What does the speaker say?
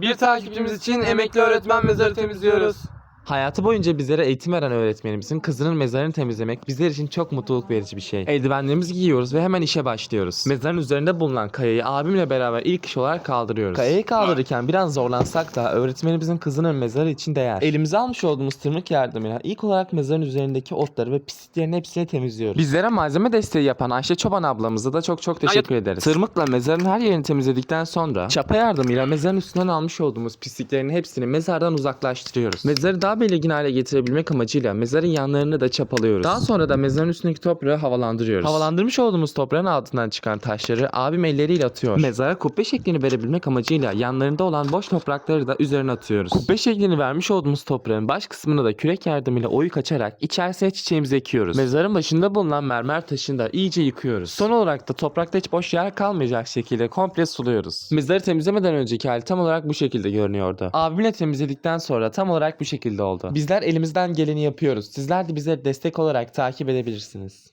Bir takipçimiz için emekli öğretmen mezarı temizliyoruz. Hayatı boyunca bizlere eğitim veren öğretmenimizin kızının mezarını temizlemek bizler için çok mutluluk verici bir şey. Eldivenlerimizi giyiyoruz ve hemen işe başlıyoruz. Mezarın üzerinde bulunan kayayı abimle beraber ilk iş olarak kaldırıyoruz. Kayayı kaldırırken biraz zorlansak da öğretmenimizin kızının mezarı için değer. Elimize almış olduğumuz tırmık yardımıyla ilk olarak mezarın üzerindeki otları ve pisliklerin hepsini temizliyoruz. Bizlere malzeme desteği yapan Ayşe Çoban ablamıza da çok çok teşekkür ederiz. Tırmıkla mezarın her yerini temizledikten sonra çapa yardımıyla mezarın üstünden almış olduğumuz pisliklerin hepsini mezardan uzaklaştırıyoruz. Mezarı daha belirgin hale getirebilmek amacıyla mezarın yanlarını da çapalıyoruz. Daha sonra da mezarın üstündeki toprağı havalandırıyoruz. Havalandırmış olduğumuz toprağın altından çıkan taşları abim elleriyle atıyor. Mezara kubbe şeklini verebilmek amacıyla yanlarında olan boş toprakları da üzerine atıyoruz. Kubbe şeklini vermiş olduğumuz toprağın baş kısmını da kürek yardımıyla oyuk açarak içerisine çiçeğimizi ekiyoruz. Mezarın başında bulunan mermer taşını da iyice yıkıyoruz. Son olarak da toprakta hiç boş yer kalmayacak şekilde komple suluyoruz. Mezarı temizlemeden önceki hali tam olarak bu şekilde görünüyordu. Abimle temizledikten sonra tam olarak bu şekilde oldu. Bizler elimizden geleni yapıyoruz. Sizler de bize destek olarak takip edebilirsiniz.